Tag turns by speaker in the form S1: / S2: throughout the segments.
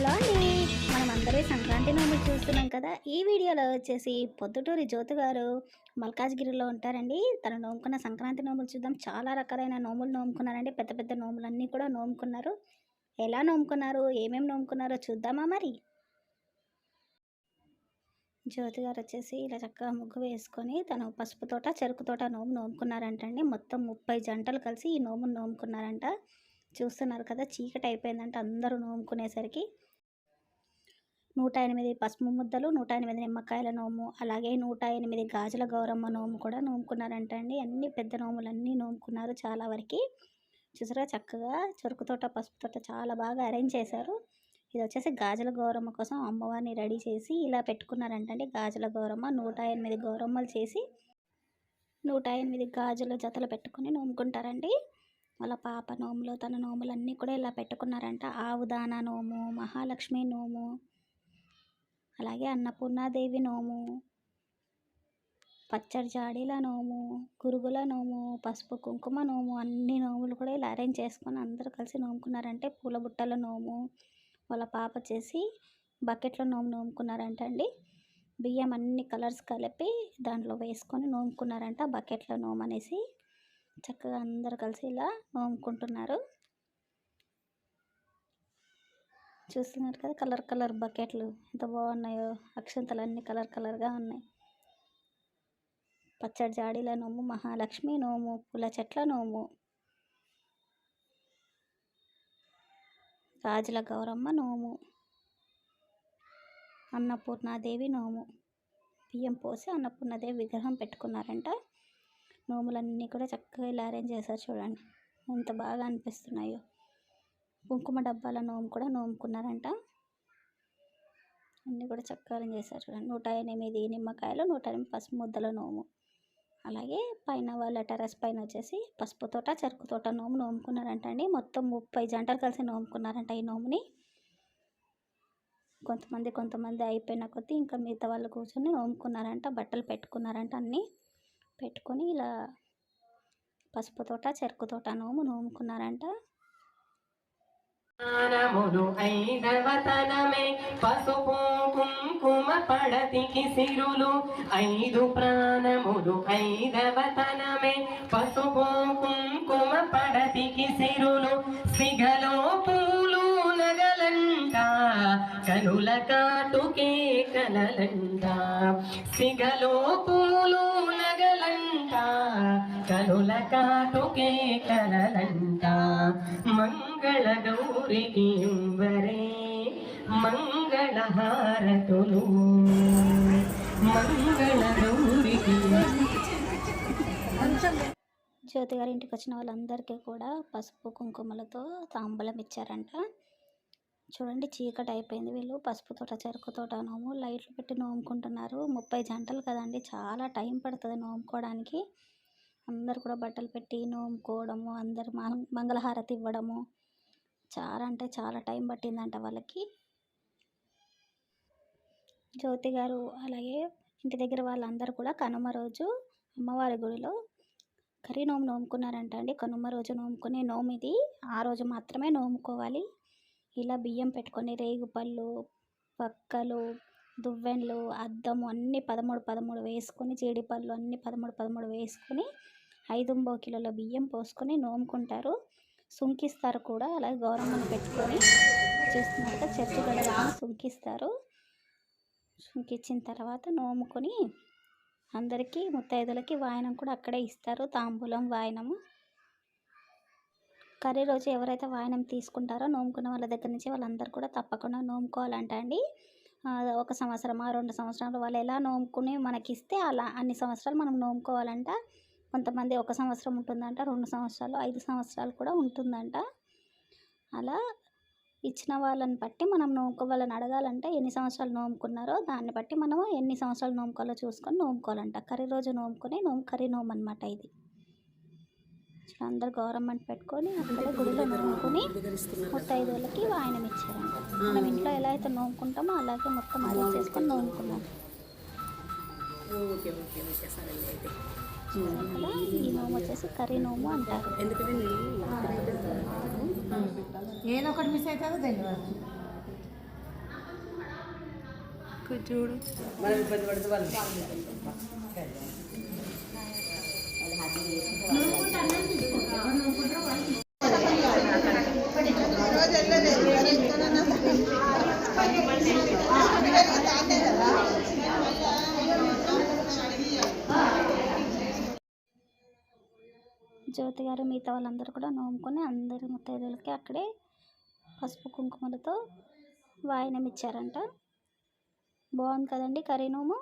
S1: Hello అండి. మనం అందరూ సంక్రాంతి నోములు చూస్తున్నాం కదా. ఈ వీడియోలో వచ్చేసి పొద్దుటూరి జ్యోతి గారు మల్కాజ్గిరిలో ఉంటారండి. తను నోముకున్న సంక్రాంతి నోములు చూద్దాం. చాలా రకాలైన నోములు నోముకున్నారండి. పెద్ద పెద్ద నోములన్నీ కూడా నోముకున్నారు. ఎలా నోముకున్నారు? ఏమేమి నోముకున్నారో చూద్దామా మరి? జ్యోతి గారు వచ్చేసి ఇలా చక్కగా ముగ్గు వేసుకొని తను పసుపు తోట చెరుకు తోట నోము నోముకున్నారంటండి. మొత్తం ముప్పై జంటలు కలిసి ఈ నోమును నోముకున్నారంట. చూస్తున్నారు కదా చీకటి అయిపోయిందంటే. అందరూ నోముకునేసరికి నూట ఎనిమిది పసుపు ముద్దలు నూట ఎనిమిది నిమ్మకాయల నోము అలాగే నూట ఎనిమిది గాజుల గౌరమ్మ నోము కూడా నోముకున్నారంట అండి. అన్ని పెద్ద నోములు అన్నీ నోముకున్నారు చాలా వరకు. చూసారా చక్కగా చెరుకు తోట పసుపు తోట చాలా బాగా అరేంజ్ చేశారు. ఇది వచ్చేసి గాజుల గౌరమ్మ కోసం అమ్మవారిని రెడీ చేసి ఇలా పెట్టుకున్నారంట అండి. గాజుల గౌరమ్మ నూట ఎనిమిది గౌరమ్మలు చేసి నూట ఎనిమిది గాజుల జతలు పెట్టుకొని నోముకుంటారండి. వాళ్ళ పాప నోములు తన నోములు అన్నీ కూడా ఇలా పెట్టుకున్నారంట. ఆవుదాన నోము మహాలక్ష్మి నోము అలాగే అన్నపూర్ణాదేవి నోము పచ్చడి జాడీల నోము గురుగుల నోము పసుపు కుంకుమ నోము అన్ని నోములు కూడా ఇలా అరేంజ్ చేసుకొని అందరూ కలిసి నోముకున్నారంటే పూల బుట్టల నోము వాళ్ళ పాప చేసి బకెట్లో నోము నోముకున్నారంట అండి బియ్యం అన్ని కలర్స్ కలిపి దాంట్లో వేసుకొని నోముకున్నారంట బకెట్లో నోము అనేసి చక్కగా అందరు కలిసి ఇలా నోముకుంటున్నారు. చూస్తున్నారు కదా కలర్ కలర్ బకెట్లు ఎంత బాగున్నాయో అక్షంతలు అన్నీ కలర్ కలర్గా ఉన్నాయి. పచ్చడి జాడీల నోము మహాలక్ష్మి నోము పూల చెట్ల నోము రాజుల గౌరమ్మ నోము అన్నపూర్ణాదేవి నోము. బియ్యం పోసి అన్నపూర్ణాదేవి విగ్రహం పెట్టుకున్నారంట. నోములన్నీ కూడా చక్కగా ఇలా అరేంజ్ చేశారు చూడండి. ఎంత బాగా అనిపిస్తున్నాయో. కుంకుమ డబ్బాల నోము కూడా నోముకున్నారంట. అన్నీ కూడా చక్కగా చేశారు చూడండి. నూట ఎనిమిది నిమ్మకాయలు నూట ఎనిమిది పసుపు ముద్దల నోము. అలాగే పైన వాళ్ళ టెరస్ పైన వచ్చేసి పసుపు తోట చెరుకు తోట నోము నోముకున్నారంట అండి. మొత్తం ముప్పై జంటలు కలిసి నోముకున్నారంట ఈ నోముని. కొంతమంది కొంతమంది అయిపోయిన కొద్దీ ఇంకా మిగతా వాళ్ళు కూర్చొని నోముకున్నారంట బట్టలు పెట్టుకున్నారంట అన్నీ. పెట్టుకొని ఇలా పసుపు తోట చెరుకు తోట నోము నోముకున్నారంట.
S2: ప్రాణములు ఐదవతనమే పసుపు కుంకుమ పడతికి సిరులు. ఐదు ప్రాణములు ఐదవతనమే పసుపు కుంకుమ పడతికి సిరులు. సిగలో పూలు నగలంట. కనుల కాటుకే కలలంట. సిగలో పూలు నగలంట. కనుల కాటుకే మంగళ గౌరికి వరే మంగళ హారతులు. మంగళ గౌరికి.
S1: జ్యోతి గారి ఇంటికి వచ్చిన వాళ్ళందరికీ కూడా పసుపు కుంకుమలతో తాంబూలం ఇచ్చారంట. చూడండి చీకటి అయిపోయింది వీళ్ళు. పసుపు తోట చెరుకు తోట నోము లైట్లు పెట్టి నోముకుంటున్నారు. ముప్పై జంటలు కదండి చాలా టైం పడుతుంది నోముకోవడానికి. అందరు కూడా బట్టలు పెట్టి నోముకోవడము అందరు మంగళహారతి ఇవ్వడము. చాలా అంటే చాలా టైం పట్టిందంట వాళ్ళకి. జ్యోతి గారు అలాగే ఇంటి దగ్గర వాళ్ళందరూ కూడా కనుమ రోజు అమ్మవారి గుడిలో కర్రీ నోము నోముకున్నారంట అండి. కనుమ రోజు నోముకునే నోము ఇది ఆ రోజు మాత్రమే నోముకోవాలి. ఇలా బియ్యం పెట్టుకొని రేగుపళ్ళు పక్కలు దువ్వెన్లు అద్దము అన్నీ పదమూడు పదమూడు వేసుకొని జీడిపళ్ళు అన్నీ పదమూడు పదమూడు వేసుకొని ఐదుంబో కిలోల బియ్యం పోసుకొని నోముకుంటారు. సుంకిస్తారు కూడా. అలాగే గౌరమ్మను పెట్టుకొని చూస్తున్నట్టుగా చర్చి గడపని సుంకిస్తారు. సుంకిచ్చిన తర్వాత నోముకొని అందరికీ ముత్తైదులకి వాయనం కూడా అక్కడే ఇస్తారు. తాంబూలం వాయనము. కర్రీ రోజు ఎవరైతే వాయనం తీసుకుంటారో నోముకున్న వాళ్ళ దగ్గర నుంచి వాళ్ళందరూ కూడా తప్పకుండా నోముకోవాలంట అండి ఒక సంవత్సరమా రెండు సంవత్సరాలు వాళ్ళు ఎలా నోముకుని మనకిస్తే అలా అన్ని సంవత్సరాలు మనం నోముకోవాలంట. కొంతమంది ఒక సంవత్సరం ఉంటుందంట రెండు సంవత్సరాలు ఐదు సంవత్సరాలు కూడా ఉంటుందంట. అలా ఇచ్చిన వాళ్ళని బట్టి మనం నోముకో వాళ్ళని అడగాలంటే ఎన్ని సంవత్సరాలు నోముకున్నారో దాన్ని బట్టి మనం ఎన్ని సంవత్సరాలు నోముకోవాలో చూసుకొని నోముకోవాలంట. కర్రీ రోజు నోముకొని నోము కర్రీ నోము అనమాట ఇది అందరు గవర్నమెంట్ పెట్టుకొని అక్కడే గుడిలో నోముకొని ముత్తైదువులకి వాయనం ఇచ్చారంట. మనం ఇంట్లో ఎలా అయితే నోముకుంటామో అలాగే మొత్తం అరేంజ్ చేసుకొని నోముకున్నాం
S3: ఓకే ఓకే ఓకే సరే అయితే.
S1: అలా ఈ నోము వచ్చేసి కర్రీ నోము అంటారు.
S3: ఎందుకంటే నేను
S4: ఏదో ఒకటి మిస్ అవుతుందో తెలియదు
S3: చూడు.
S4: మనం ఇబ్బంది
S1: జ్యోతి గారు మిగతా వాళ్ళందరూ కూడా నోముకొని అందరి ముత్తైదులకి అక్కడే పసుపు కుంకుమలతో వాయనం ఇచ్చారంట. బాగుంది కదండి కర్రీ నోము?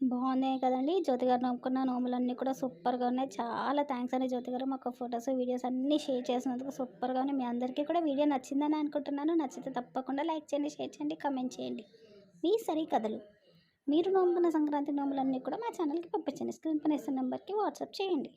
S1: బాగున్నాయి కదండి. జ్యోతి గారు నమ్ముకున్న నోములన్నీ కూడా సూపర్గా ఉన్నాయి. చాలా థ్యాంక్స్ అండి జ్యోతి గారు మాకు ఫొటోస్ వీడియోస్ అన్నీ షేర్ చేసినందుకు సూపర్గా ఉన్నాయి. మీ అందరికీ కూడా వీడియో నచ్చిందని అనుకుంటున్నాను. నచ్చితే తప్పకుండా లైక్ చేయండి షేర్ చేయండి కామెంట్ చేయండి. మీ సరి కథలు. మీరు నోముకున్న సంక్రాంతి నోములన్నీ కూడా మా ఛానల్కి పంపించండి. స్క్రీన్ పైన ఇస్తున్న నెంబర్కి వాట్సాప్ చేయండి.